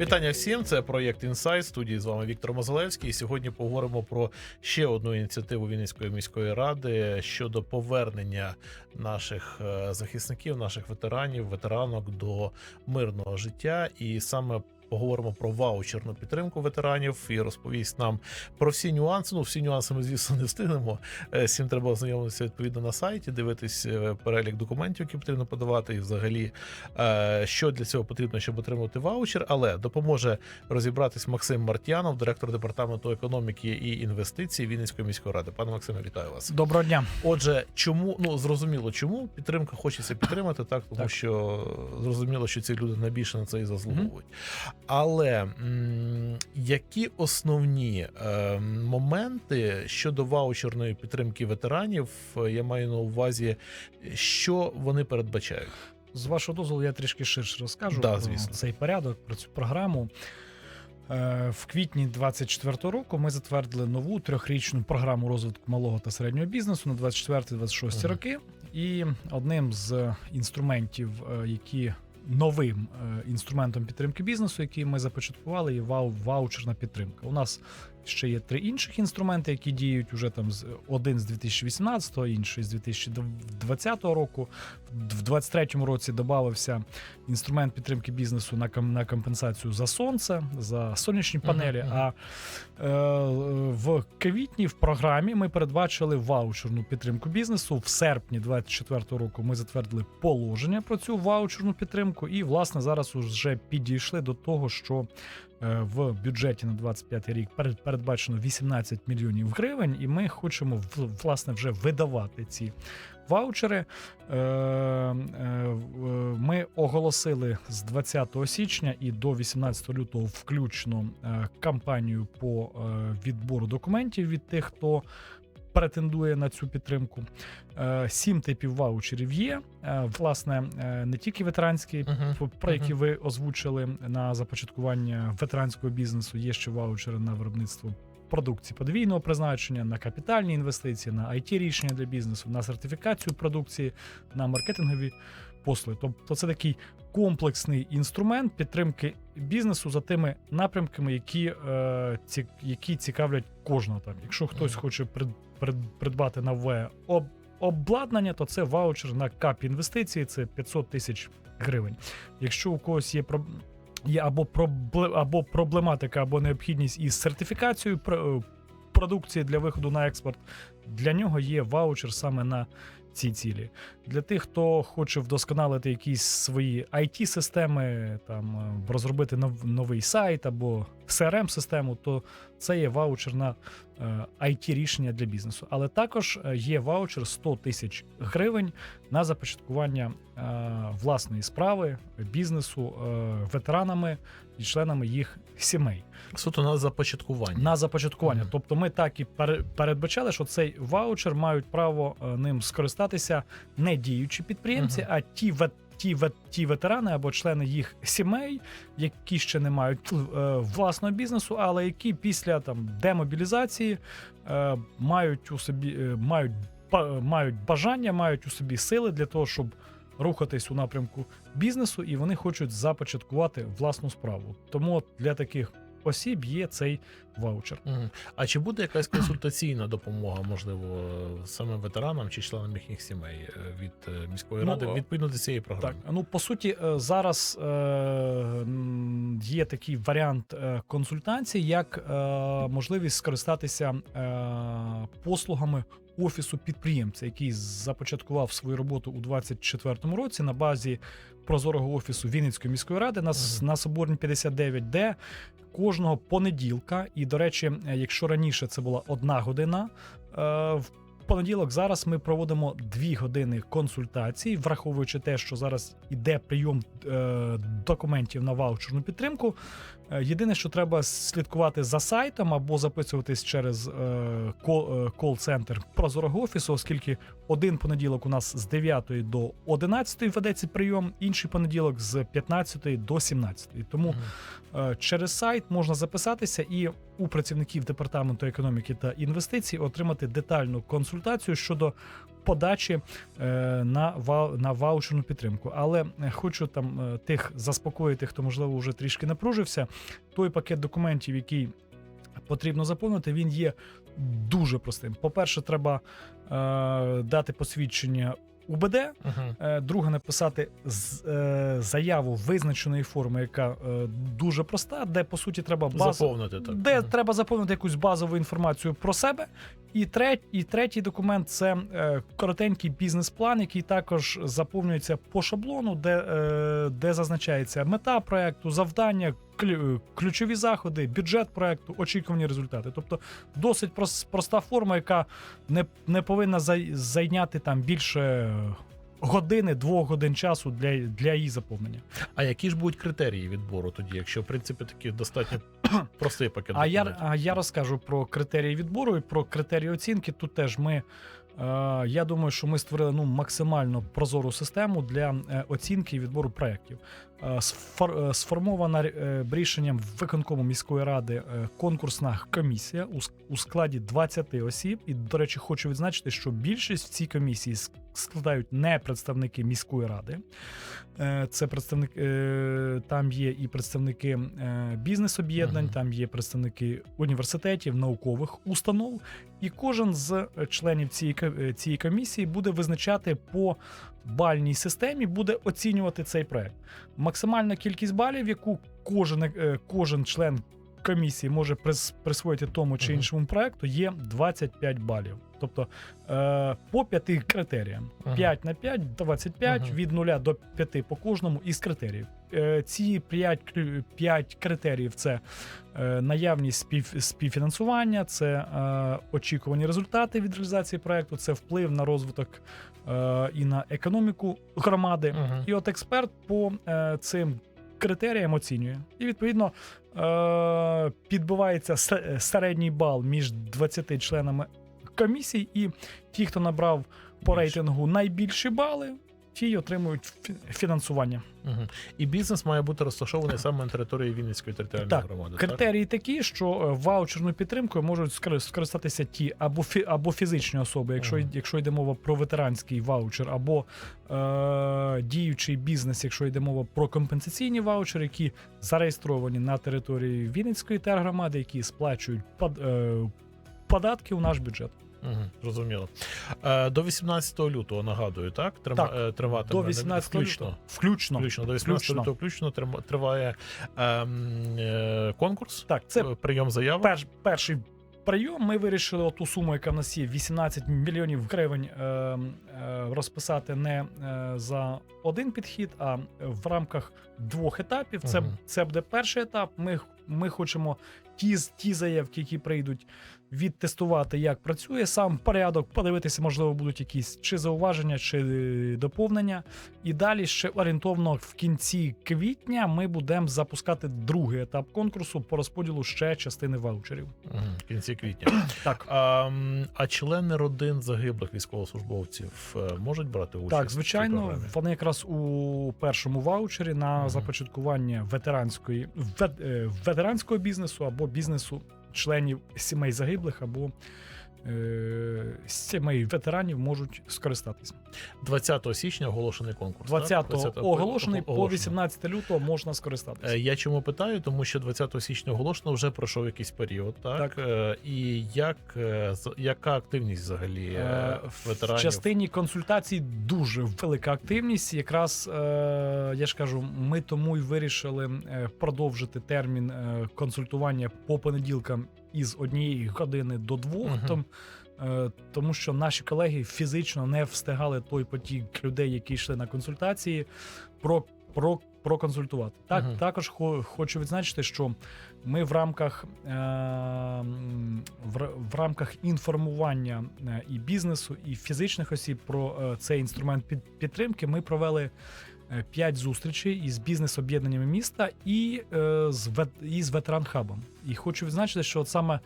Вітання всім. Це проєкт Інсайт. Студії з вами Віктор Мозалевський. І сьогодні поговоримо про ще одну ініціативу Вінницької міської ради щодо повернення наших е, захисників, наших ветеранів, ветеранок до мирного життя. І саме поговоримо про ваучерну підтримку ветеранів і розповість нам про всі нюанси. Ну, всі нюанси ми, звісно, не встигнемо. Е, цим треба ознайомитися відповідно на сайті, дивитись е, перелік документів, які потрібно подавати, і взагалі, е, що для цього потрібно, щоб отримати ваучер. Але допоможе розібратись Максим Мартьянов, директор департаменту економіки і інвестицій Вінницької міської ради. Пане Максиме, вітаю вас. Доброго дня. Отже, чому ну зрозуміло, чому підтримка хочеться підтримати, так тому Так. що зрозуміло, що ці люди найбільше на це і заслуговують. Але м, які основні е, моменти щодо ваучерної підтримки ветеранів, е, я маю на увазі, що вони передбачають? З вашого дозволу я трішки ширше розкажу Да, про цей порядок, про цю програму. Е, В квітні 2024 року ми затвердили нову трьохрічну програму розвитку малого та середнього бізнесу на 24-26 Мгм. роки. І одним з інструментів, е, які новим е, інструментом підтримки бізнесу, який ми започаткували, є вау, ваучерна підтримка. У нас ще є три інших інструменти, які діють уже там з один з 2018, інший з 2020 року. В 2023 році додався інструмент підтримки бізнесу на на компенсацію за сонце, за сонячні панелі. мгм. А е, в квітні в програмі ми передбачили ваучерну підтримку бізнесу. В серпні 2024 року ми затвердили положення про цю ваучерну підтримку, і власне зараз вже підійшли до того, що е, в бюджеті на 25 рік перед- передбачено 18 мільйонів гривень, і ми хочемо власне вже видавати ці ваучери. Е, е, Ми оголосили з 20 січня і до 18 лютого включно е, кампанію по відбору документів від тих, хто претендує на цю підтримку. Е, Сім типів ваучерів є. Е, Власне, е, не тільки ветеранські, Мгм. про- які ви озвучили на започаткування ветеранського бізнесу. Є ще ваучери на виробництво продукції подвійного призначення, на капітальні інвестиції, на it рішення для бізнесу, на сертифікацію продукції, на маркетингові послуги. Тобто це такий комплексний інструмент підтримки бізнесу за тими напрямками, які, е, ці, які цікавлять кожного. Там, якщо хтось хоче придбати нове об, обладнання, то це ваучер на кап інвестиції, це 500 тисяч гривень. Якщо у когось є про. є або, або проблематика, або необхідність із сертифікацією про- продукції для виходу на експорт, для нього є ваучер саме на ці цілі. Для тих, хто хоче вдосконалити якісь свої it системи там е, розробити нов- новий сайт або crm систему то це є ваучер на it рішення для бізнесу. Але також е, є ваучер 100 тисяч гривень на започаткування е, власної справи бізнесу е, ветеранами і членами їх сімей Суто на започаткування. на започаткування. Мгм. Тобто, ми так і пере- передбачали, що цей ваучер мають право е, ним скористатися не діючі підприємці, Мгм. а ті вет. Ті, ті ветерани або члени їх сімей, які ще не мають е, власного бізнесу, але які після там демобілізації е, мають у собі е, мають, ба- мають бажання, мають у собі сили для того, щоб рухатись у напрямку бізнесу, і вони хочуть започаткувати власну справу. Тому для таких осіб є цей ваучер. Мгм. А чи буде якась консультаційна допомога, можливо, саме ветеранам чи членам їхніх сімей е, від е, міської Ну, ради е, відповідно до цієї Так, програми? ну по суті, зараз є такий варіант консультації, як можливість скористатися послугами офісу підприємця, який започаткував свою роботу у 2024 році на базі прозорого офісу Вінницької міської ради на, с- Мгм. на Соборній 59, де кожного понеділка, і до речі, е, якщо раніше це була одна година. е, в понеділок зараз ми проводимо дві години консультацій, враховуючи те, що зараз іде прийом е, документів на ваучерну підтримку. Е, єдине, що треба слідкувати за сайтом або записуватись через е, кол- е, кол-центр прозорого офісу, оскільки один понеділок у нас з 9 до 11 ведеться прийом, інший понеділок з 15 до 17. Тому. Е, Через сайт можна записатися і у працівників департаменту економіки та інвестицій отримати детальну консультацію щодо подачі е, на, вау, на ваучерну підтримку. Але е, хочу там е, тих заспокоїти, хто можливо вже трішки напружився. Той пакет документів, який потрібно заповнити, він є дуже простим. По-перше, треба е, дати посвідчення УБД. Е, Друге, написати з- е, заяву визначеної форми, яка е, дуже проста, де по суті треба баз... Заповнити так. де Мгм. треба заповнити якусь базову інформацію про себе. І, трет... і третій документ це е, коротенький бізнес-план, який також заповнюється по шаблону, де, е, де зазначається мета проекту, завдання, ключові заходи, бюджет проекту, очікувані результати. Тобто досить проста форма, яка не, не повинна зайняти там більше години, двох годин часу для, для її заповнення. А які ж будуть критерії відбору тоді, якщо в принципі такий достатньо простий пакет А я, а я розкажу про критерії відбору і про критерії оцінки. Тут теж ми. е, Я думаю, що ми створили ну максимально прозору систему для е, оцінки і відбору проєктів. Е, е, Сформована е, рішенням виконкому міської ради конкурсна комісія у складі 20 осіб. І, до речі, хочу відзначити, що більшість в цій комісії складають не представники міської ради. Це представник там є і представники бізнес-об'єднань, Мгм. там є представники університетів, наукових установ, і кожен з членів цієї цієї комісії буде визначати по бальній системі, буде оцінювати цей проект. Максимальна кількість балів, яку кожен, е, кожен член комісії може прис- присвоїти тому чи іншому проекту, є 25 балів. Тобто е, по п'яти критеріям. Мгм. 5 на 5 – 25, Мгм. від 0 до 5 по кожному із критеріїв. Е, Ці 5, 5 критеріїв це е, наявність спів, співфінансування, це е, очікувані результати від реалізації проекту, це вплив на розвиток е, і на економіку громади. Мгм. І от експерт по е, цим критеріям оцінює. І відповідно е, підбивається середній бал між 20 членами комісій, і ті, хто набрав по рейтингу найбільші бали, ті й отримують фі- фінансування. Мгм. І бізнес має бути розташований саме на території Вінницької територіальної Так, громади. так? Критерії такі, що е, ваучерною підтримкою можуть скори- скористатися ті або фі, або фізичні особи, якщо, Мгм. якщо йде мова про ветеранський ваучер, або е, діючий бізнес, якщо йде мова про компенсаційні ваучери, які зареєстровані на території Вінницької тергромади, які сплачують пад, е, податки у наш бюджет. Угу, зрозуміло. Е, до 18 лютого нагадую, так? Трим, Так, е, триватиме До 18 включно. лютого. Включно. Включно до 18 Включно. лютого включно триває ем, е, конкурс, Так, це е, прийом заявок. перш, перший прийом. Ми вирішили оту суму, яка в нас є 18 мільйонів гривень, е, е, розписати не е, за один підхід, а в рамках двох етапів. Це, Мгм. це буде перший етап. Ми, ми хочемо ті, ті заявки, які прийдуть, відтестувати, як працює сам порядок, подивитися, можливо, будуть якісь чи зауваження, чи е, доповнення. І далі ще орієнтовно в кінці квітня ми будемо запускати другий етап конкурсу по розподілу ще частини ваучерів. В кінці квітня. Так. А, а члени родин загиблих військовослужбовців е, можуть брати участь? Так, в звичайно, програмі? вони якраз у першому ваучері на започаткування ветеранської вет- е, ветеранського бізнесу або бізнесу членів сімей загиблих або е, сімей ветеранів можуть скористатись. 20 січня оголошений конкурс. 20-го 20-го оголошений по оголошений. 18 лютого можна скористатись. Е, Я чому питаю? Тому що 20 січня оголошено вже пройшов якийсь період, так? Так. Е, І як е, яка активність взагалі е, Е, В ветеранів? частині консультацій дуже велика активність. Якраз е, я ж кажу, ми тому й вирішили продовжити термін консультування по понеділкам із однієї години до двох. Е, тому що наші колеги фізично не встигали той потік людей, які йшли на консультації, про, про, проконсультувати. Так, Мгм. також хо, хочу відзначити, що ми в рамках, е, в, рамках інформування е, і бізнесу, і фізичних осіб про е, цей інструмент під, підтримки ми провели. Е, П'ять зустрічей із бізнес-об'єднаннями міста і е, з вет, і з. І хочу відзначити, що от саме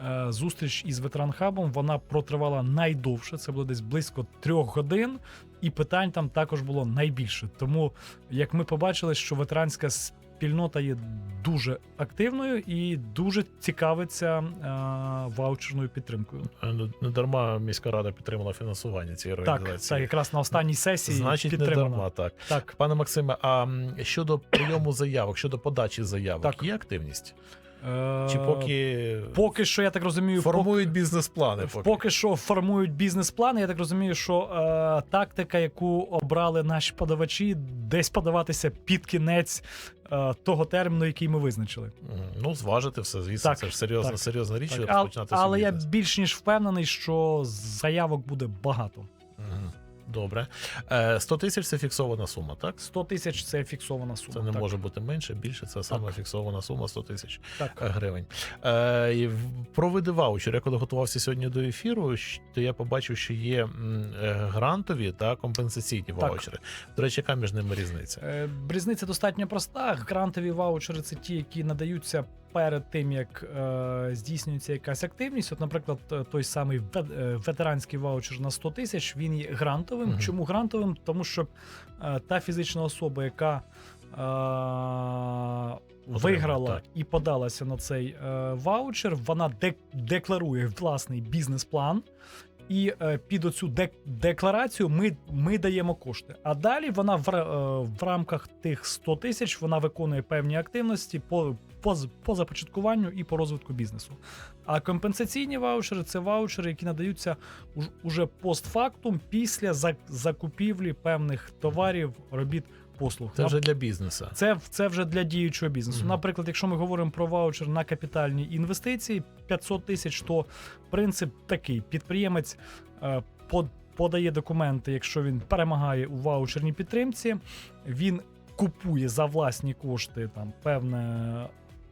е, зустріч із ветеран-хабом вона протривала найдовше. Це було десь близько трьох годин, і питань там також було найбільше. Тому, як ми побачили, що ветеранська спільнота є дуже активною і дуже цікавиться е, ваучерною підтримкою. Е, Не не дарма міська рада підтримала фінансування цієї Так, організації. це якраз на останній сесії Значить, не дарма, так. Так. Пане Максиме, а щодо прийому заявок, щодо подачі заявок, Так. є активність? Е, Чи поки, поки що, я так розумію, формують бізнес-плани? поки, Поки. що формують бізнес-плани. Я так розумію, що е, тактика, яку обрали наші подавачі, десь подаватися під кінець е, того терміну, який ми визначили. Ну, зважити все, звісно, Так, це ж серйозна, так. серйозна річ, Так, що ал- розпочинати свій але я більш ніж впевнений, що заявок буде багато. Мгм. Добре. Е, 100 тисяч це фіксована сума, так? 100 тисяч це фіксована сума. Це не так. може бути менше, більше. Це саме фіксована сума 100 тисяч е, гривень. Е, про види ваучер. Я коли готувався сьогодні до ефіру, то я побачив, що є е, грантові та компенсаційні ваучери. До речі, яка між ними різниця? Е, Різниця достатньо проста. Грантові ваучери це ті, які надаються перед тим, як е, здійснюється якась активність. От, наприклад, е, той самий е, ветеранський ваучер на 100 тисяч він є грантовим. Угу. Чому грантовим? Тому що е, та фізична особа, яка е, виграла так. і подалася на цей е, ваучер, вона дек- декларує власний бізнес-план. І е, під оцю дек- декларацію ми, ми даємо кошти. А далі вона в, е, в рамках тих 100 тисяч вона виконує певні активності по, по, по започаткуванню і по розвитку бізнесу. А компенсаційні ваучери це ваучери, які надаються уж- уже постфактум після закупівлі певних товарів, робіт, послуг. Це вже для бізнесу. це, це вже для діючого бізнесу. Мгм. Наприклад, якщо ми говоримо про ваучер на капітальні інвестиції 500 тисяч, то принцип такий: підприємець е, под- подає документи, якщо він перемагає у ваучерній підтримці, він купує за власні кошти там певне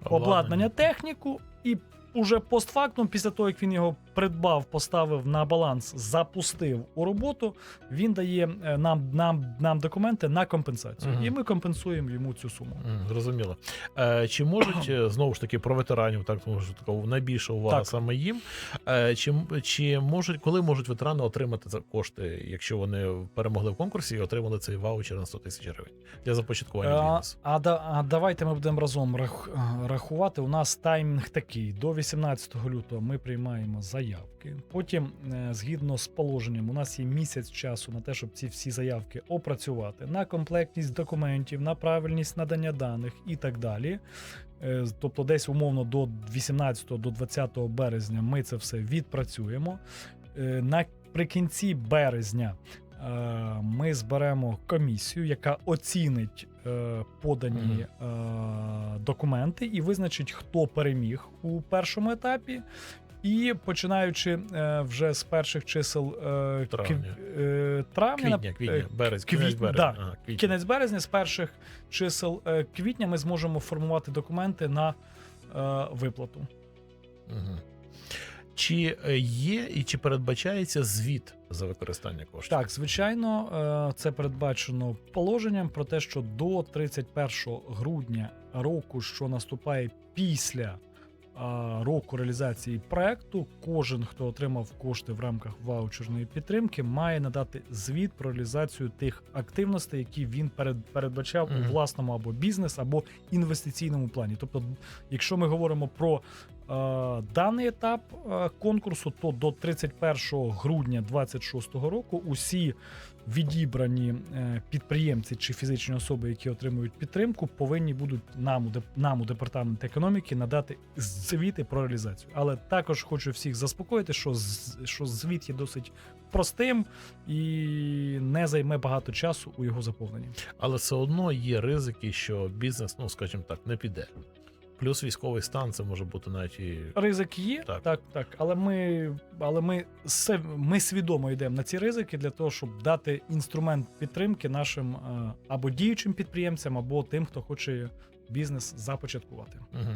обладнання, техніку, і уже постфактум, після того як він його придбав, поставив на баланс, запустив у роботу, він дає е, нам, нам, нам документи на компенсацію. Мгм. І ми компенсуємо йому цю суму. Зрозуміло. Е, чи можуть е, знову ж таки про ветеранів, так тому що така найбільша увага Так. саме їм. Е, чи, чи можуть, коли можуть ветерани отримати за кошти, якщо вони перемогли в конкурсі і отримали цей ваучер на 100 тисяч гривень для започаткування А, бізнесу? а, да- а давайте ми будемо разом рах, рахувати. У нас таймінг такий: до 18 лютого ми приймаємо заявки. Потім, е, згідно з положенням, у нас є місяць часу на те, щоб ці всі заявки опрацювати на комплектність документів, на правильність надання даних і так далі. Е, Тобто, десь умовно до 18 до 20 березня ми це все відпрацюємо. Е, Наприкінці березня ми зберемо комісію, яка оцінить е, подані е, документи і визначить, хто переміг у першому етапі. І починаючи е, вже з перших чисел е, Травня. е, травня, Квітня, квітня, е, березь, кінець квіт- березня. да. Ага, квітня. кінець березня, з перших чисел е, квітня, ми зможемо формувати документи на е, виплату. Мгм. Чи е, є і чи передбачається звіт за використання коштів? Так, звичайно, е, це передбачено положенням про те, що до 31 грудня року, що наступає після року реалізації проекту, кожен, хто отримав кошти в рамках ваучерної підтримки, має надати звіт про реалізацію тих активностей, які він перед, передбачав Мгм. у власному або бізнес, або інвестиційному плані. Тобто, якщо ми говоримо про е, даний етап е, конкурсу, то до 31 грудня 2026 року усі відібрані е, підприємці чи фізичні особи, які отримують підтримку, повинні будуть нам, нам у департамент економіки надати звіти про реалізацію. Але також хочу всіх заспокоїти, що, що звіт є досить простим і не займе багато часу у його заповненні. Але все одно є ризики, що бізнес, ну скажімо так, не піде. Плюс військовий стан це може бути навіть і Ризик є, Так. так, так, Але ми, але ми, все ми свідомо йдемо на ці ризики для того, щоб дати інструмент підтримки нашим е, або діючим підприємцям, або тим, хто хоче бізнес започаткувати. Угу.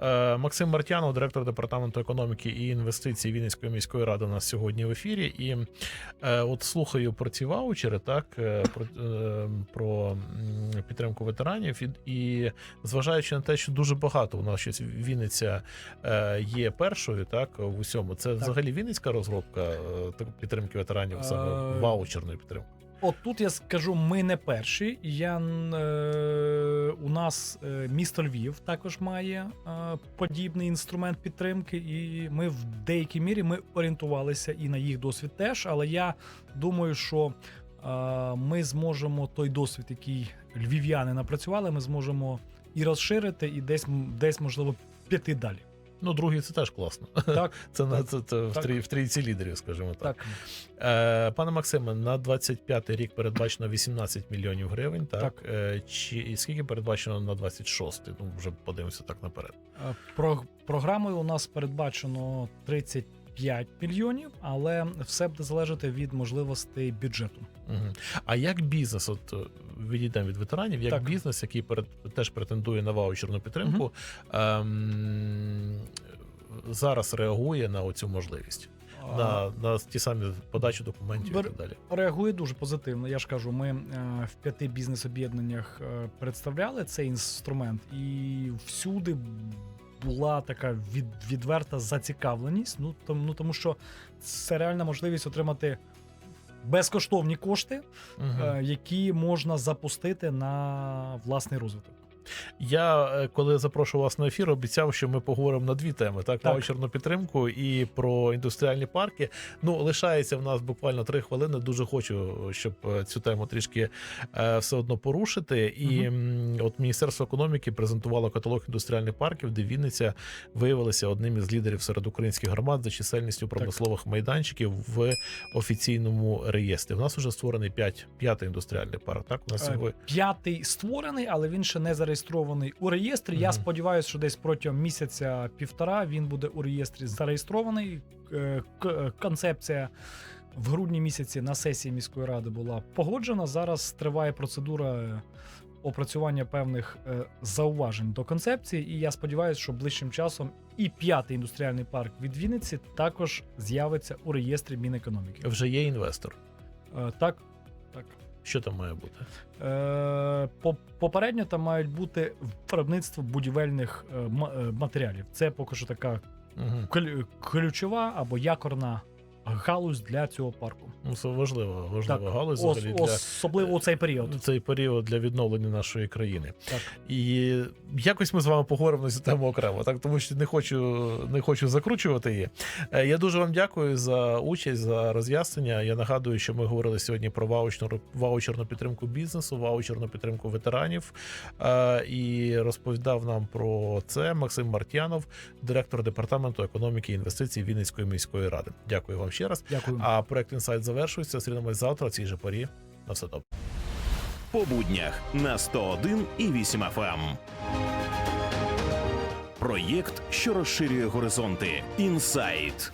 Е, Максим Мартянов, директор департаменту економіки і інвестицій Вінницької міської ради, у нас сьогодні в ефірі. І е, от слухаю про ці ваучери, так е, про, е, про підтримку ветеранів, і, і зважаючи на те, що дуже багато у нас щось Вінниця е, є першою, так в усьому. Це взагалі Вінницька розробка е, підтримки ветеранів, саме Е, ваучерної підтримки. От тут я скажу, ми не перші. Я е, у нас е, місто Львів також має е, подібний інструмент підтримки, і ми в деякій мірі ми орієнтувалися і на їх досвід теж. Але я думаю, що е, ми зможемо той досвід, який львів'яни напрацювали, ми зможемо і розширити, і десь десь можливо піти далі. Ну, другий це теж класно. Так, Це на Так. це, це в, Так. трій, в трійці лідерів, скажімо так. так, Е, пане Максиме, на 25-й рік передбачено 18 мільйонів гривень. Так, Так. Е, чи і скільки передбачено на 26-й? Ну вже подивимося так наперед. Е, Про програмою у нас передбачено 35 мільйонів, але все буде залежати від можливостей бюджету. Угу. А як бізнес, от е, відійдемо від ветеранів, як Так. бізнес, який перед, теж претендує на ваучерну підтримку, ем, зараз реагує на оцю можливість, на, на ті самі подачу документів Бер- і так далі. Реагує дуже позитивно. Я ж кажу, ми е, в п'яти бізнес-об'єднаннях е, представляли цей інструмент, і всюди була така від, відверта зацікавленість. Ну тому, ну тому що це реальна можливість отримати безкоштовні кошти, угу. е, які можна запустити на власний розвиток. Я е, коли запрошував вас на ефір, обіцяв, що ми поговоримо на дві теми: так, Так. ваучерну підтримку і про індустріальні парки. Ну, лишається в нас буквально три хвилини. Дуже хочу, щоб е, цю тему трішки е, все одно порушити. І м, от Міністерство економіки презентувало каталог індустріальних парків, де Вінниця виявилася одним із лідерів серед українських громад за чисельністю промислових майданчиків в офіційному реєстрі. У нас вже створений п'ять п'ятий індустріальний парк. Так, у нас П'ятий створений, але він ще не зареєстрований у реєстрі. Я сподіваюся, що десь протягом місяця-півтора він буде у реєстрі зареєстрований. Е, е, Концепція в грудні місяці на сесії міської ради була погоджена. Зараз триває процедура е, опрацювання певних е, зауважень до концепції. І я сподіваюся, що ближчим часом і п'ятий індустріальний парк від Вінниці також з'явиться у реєстрі Мінекономіки. вже є інвестор. Е, Так, так. Що там має бути? Е, Попередньо там мають бути виробництво будівельних е, е, матеріалів. Це поки що така Угу. ключова або якорна галузь для цього парку. Ну, це важлива, важлива Так, галузь Ос- взагалі для особливо у цей період. цей період для відновлення нашої країни. Так. І якось ми з вами поговоримо на цю тему окремо, так тому що не хочу, не хочу закручувати її. Е, Я дуже вам дякую за участь, за роз'яснення. Я нагадую, що ми говорили сьогодні про ваучерну, ваучерну підтримку бізнесу, ваучерну підтримку ветеранів. Е, І розповідав нам про це Максим Мартянов, директор департаменту економіки і інвестицій Вінницької міської ради. Дякую вам ще раз. Дякую. А проект інсайт завершується. Зустрінемось завтра. цій же порі. На все добре. по буднях на 101 і 8 FM. Проєкт, що розширює горизонти. Інсайт.